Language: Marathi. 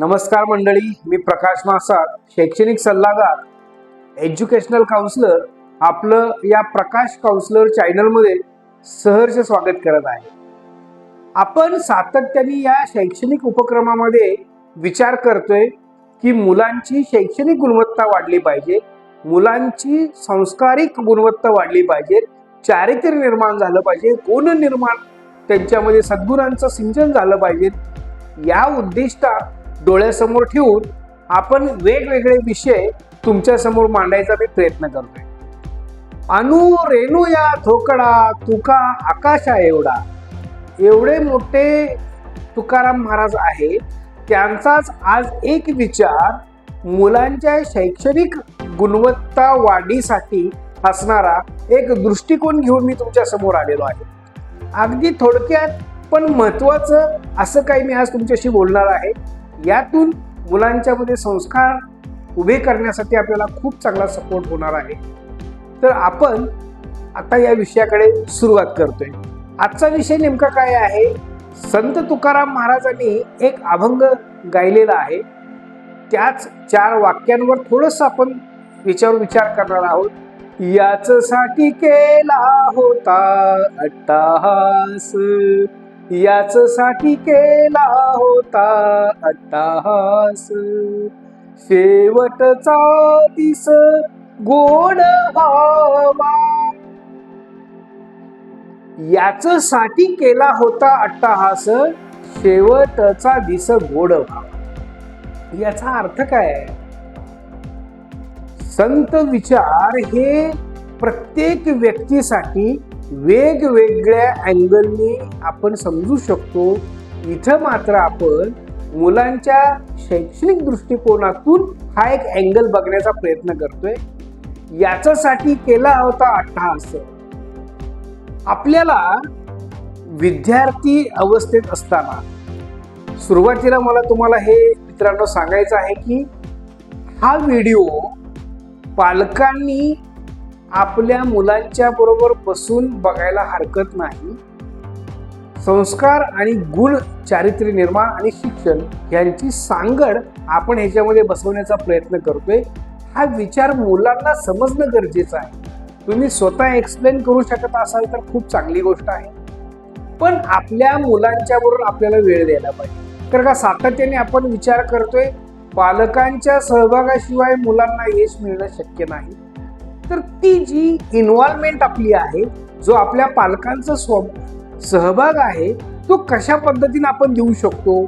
नमस्कार मंडळी मी प्रकाश मासाद शैक्षणिक सल्लागार एज्युकेशनल काउन्सिलर. आपलं या प्रकाश काउन्सिलर चॅनलमध्ये सहर्ष स्वागत करत आहे. आपण सातत्याने या शैक्षणिक उपक्रमामध्ये विचार करतोय की मुलांची शैक्षणिक गुणवत्ता वाढली पाहिजे मुलांची संस्कारिक गुणवत्ता वाढली पाहिजे चारित्र्य निर्माण झालं पाहिजे गुण निर्माण त्यांच्यामध्ये सद्गुणांचं सिंचन झालं पाहिजे. या उद्दिष्टात डोळ्यासमोर ठेवून आपण वेगवेगळे विषय तुमच्यासमोर मांडायचा मी प्रयत्न करतोय. अनु रेणू या थोकडा तुका आकाशा एवढा. एवढे मोठे तुकाराम महाराज आहे त्यांचाच आज एक विचार मुलांच्या शैक्षणिक गुणवत्ता वाढीसाठी असणारा एक दृष्टिकोन घेऊन मी तुमच्यासमोर आलेलो आहे. अगदी थोडक्यात पण महत्वाचं असं काही मी आज तुमच्याशी बोलणार आहे. यातून मुलांच्यामध्ये संस्कार उभे करण्यासाठी आपल्याला खूप चांगला सपोर्ट होणार आहे. तर आपण आता या विषयाकडे सुरुवात करतोय. आजचा विषय नेमका काय आहे? संत तुकाराम महाराजांनी एक अभंग गायलेला आहे. त्याच चार वाक्यांवर थोडस आपण विचार विचार करणार आहोत. याच साठी केला होता अट्टाहास. याच साठी केला होता अट्टाहास. शेवटचा दिस गोड व्हावा. याच साठी केला होता अट्टाहास शेवटचा दिस गोड व्हावा. याचा अर्थ काय? संत विचार हे प्रत्येक व्यक्तीसाठी वेगवेगळ्या अँगलनी आपण समजू शकतो. इथं मात्र आपण मुलांच्या शैक्षणिक दृष्टिकोनातून हा एक अँगल बघण्याचा प्रयत्न करतोय. याच्यासाठी केला होता अट्टहास. आपल्याला विद्यार्थी अवस्थेत असताना सुरुवातीला मला तुम्हाला हे मित्रांनो सांगायचं आहे की हा व्हिडिओ पालकांनी आपल्या मुलांच्या बरोबर बसून बघायला हरकत नाही. संस्कार आणि गुण चारित्र्य निर्माण आणि शिक्षण यांची सांगड आपण ह्याच्यामध्ये बसवण्याचा प्रयत्न करतोय. हा विचार मुलांना समजणं गरजेचं आहे. तुम्ही स्वतः एक्सप्लेन करू शकत असाल तर खूप चांगली गोष्ट आहे. पण आपल्या मुलांच्या बरोबर आपल्याला वेळ द्यायला पाहिजे. तर का सातत्याने आपण विचार करतोय पालकांच्या सहभागाशिवाय मुलांना यश मिळणं शक्य नाही. तर ती जी इन्व्हॉल्वमेंट आपली आहे जो आपल्या पालकांचा स्व सहभाग आहे तो कशा पद्धतीने आपण देऊ शकतो?